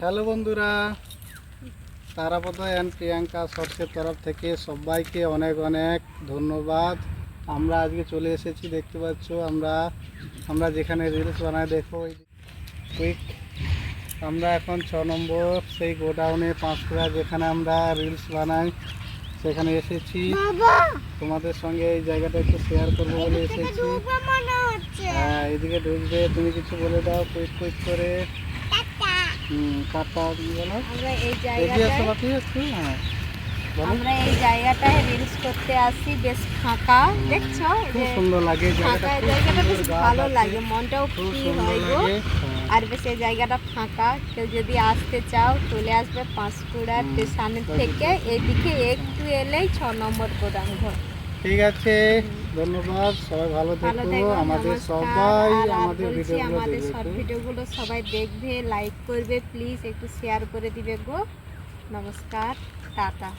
Hello বন্ধুরা Tarapada and Priyanka শর্টসের তরফ থেকে সবাইকে অনেক অনেক ধন্যবাদ। আমরা আজকে চলে এসেছি দেখতে পাচ্ছ আমরা আমরা যেখানে রিলস বানাই দেখো কুইক আমরা এখন ছ নম্বর সেই গোডাউনে পাঁশকুড়া যেখানে আমরা রিলস বানাই সেখানে এসেছি। তোমাদের সঙ্গে এই জায়গাটা একটু শেয়ার করব বলে এসেছি। হ্যাঁ এদিকে ঢুকবে তুমি কিছু বলে দাও কুইক কুইক করে। কাটা কি আমরা এই জায়গাটায় হ্যাঁ আমরা এই জায়গাটায় রিলস করতে আসি বেশ ফাঁকা দেখছ? খুব সুন্দর লাগে ফাঁকা জায়গাটা বেশ ভালো লাগে মনটাও ফ্রি হয় গো। হ্যাঁ। আর বেশ এই জায়গাটা ফাঁকা কেউ যদি আসতে চাও চলে আসবে পাঁশকুড়া স্টেশনের থেকে। এদিকে একটু এলেই ছ নম্বর গোদাম ঘর। ঠিক আছে ধন্যবাদ সবাই ভালো থেকো আমাদের। সবাই আমাদের ভিডিওগুলো আমাদের সব। ভিডিওগুলো সবাই দেখবে লাইক করবে প্লিজ একটু শেয়ার করে দিবে গো নমস্কার টাটা।